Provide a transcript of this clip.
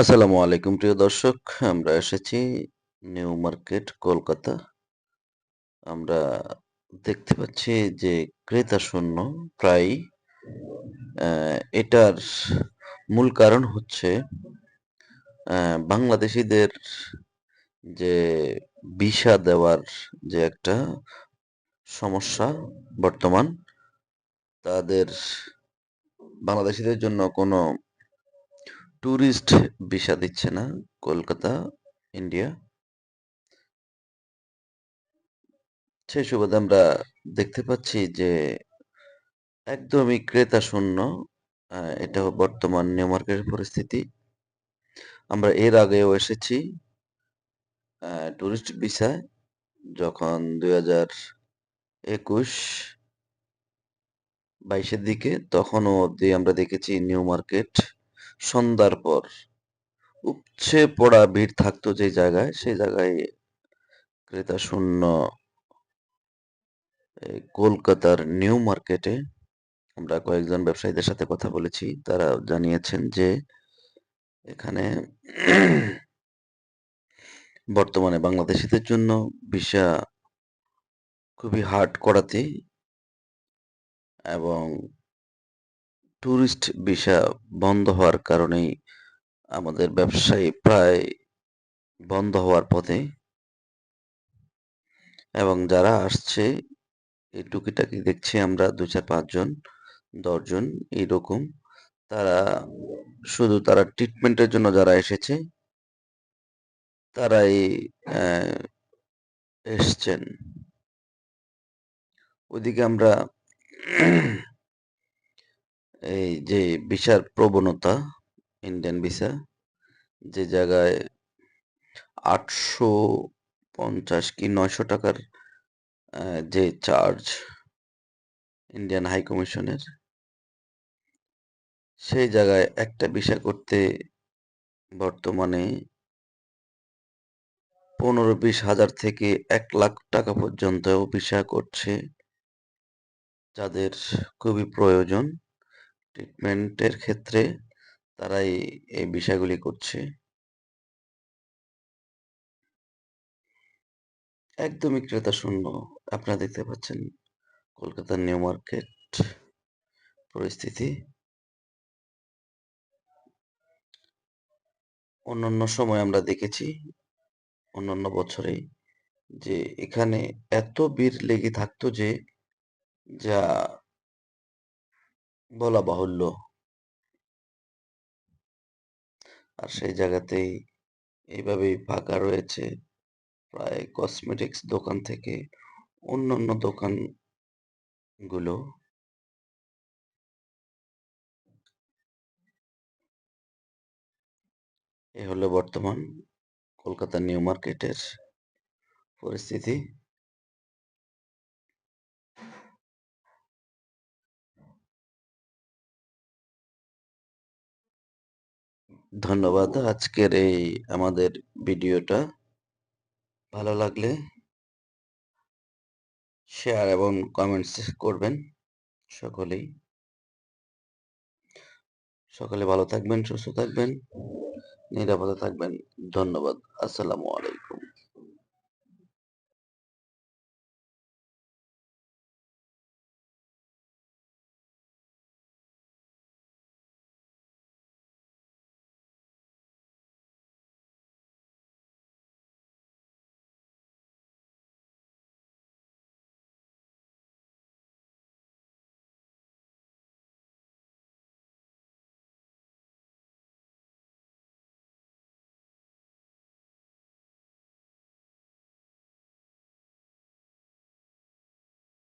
আসসালামু আলাইকুম, প্রিয় দর্শক। আমরা এসেছি নিউ মার্কেট, কলকাতা। আমরা দেখতে পাচ্ছি যে ক্রেতা শূন্য প্রায় এটার মূল কারণ হচ্ছে বাংলাদেশিদের যে ভিসা দেওয়ার যে একটা সমস্যা বর্তমান, তাদের বাংলাদেশিদের জন্য কোনো ট্যুরিস্ট ভিসা দিচ্ছে না কলকাতা, ইন্ডিয়া। সেই সুবাদে আমরা দেখতে পাচ্ছি যে একদমই ক্রেতা শূন্য এটা বর্তমান নিউ মার্কেটের পরিস্থিতি। আমরা এর আগেও এসেছি টুরিস্ট ভিসায় যখন দুই হাজার একুশ বাইশের দিকে, তখনও অবধি আমরা দেখেছি নিউ মার্কেট সন্ধ্যার পর। উপচে পড়া ভিড় থাকতো যে জায়গায়, সেই জায়গায় ক্রেতা শূন্য কলকাতার নিউ মার্কেটে আমরা কয়েকজন ব্যবসায়ীদের সাথে কথা বলেছি। তারা জানিয়েছেন যে এখানে বর্তমানে বাংলাদেশিদের জন্য ভিসা খুবই হার্ড করাতে এবং ট্যুরিস্ট ভিসা বন্ধ হওয়ার কারণেই আমাদের ব্যবসায়ী প্রায় বন্ধ হওয়ার পথে। এবং যারা আসছে, এই টুকিটাকি দেখছি আমরা দু চার পাঁচজন দশজন এইরকম। তারা শুধু তারা ট্রিটমেন্টের জন্য যারা এসেছে, তারাই এসছেন। ওইদিকে আমরা এই যে ভিসার প্রবণতা ইন্ডিয়ান ভিসা যে জায়গায় আটশো পঞ্চাশ কি নয়শো টাকার যে চার্জ ইন্ডিয়ান হাই কমিশনের সেই জায়গায় একটা ভিসা করতে বর্তমানে পনেরো বিশ হাজার থেকে এক লাখ টাকা পর্যন্ত ভিসা করছে, যাদের খুবই প্রয়োজন। ট্রিটমেন্টের ক্ষেত্রে তারাই এই বিষয়গুলি করছে। একদমই ক্রেতা শূন্য আপনারা দেখতে পাচ্ছেন কলকাতার নিউ মার্কেট পরিস্থিতি। অন্যান্য সময় আমরা দেখেছি, অন্যান্য বছরে যে এখানে এত ভিড় লেগে থাকতো যে, যা বলা বাহুল্য। আর সেই জায়গাতেই এইভাবেই ফাঁকা রয়েছে প্রায় কসমেটিক্স দোকান থেকে অন্যান্য দোকানগুলো। এ হলো বর্তমান কলকাতা নিউ মার্কেটের পরিস্থিতি। ধন্যবাদ। আজকের এই আমাদের ভিডিওটা ভালো লাগলে শেয়ার এবং কমেন্টস করবেন সকলেই। সকলে ভালো থাকবেন, সুস্থ থাকবেন, নিরাপদে থাকবেন। ধন্যবাদ। আসসালামু আলাইকুম।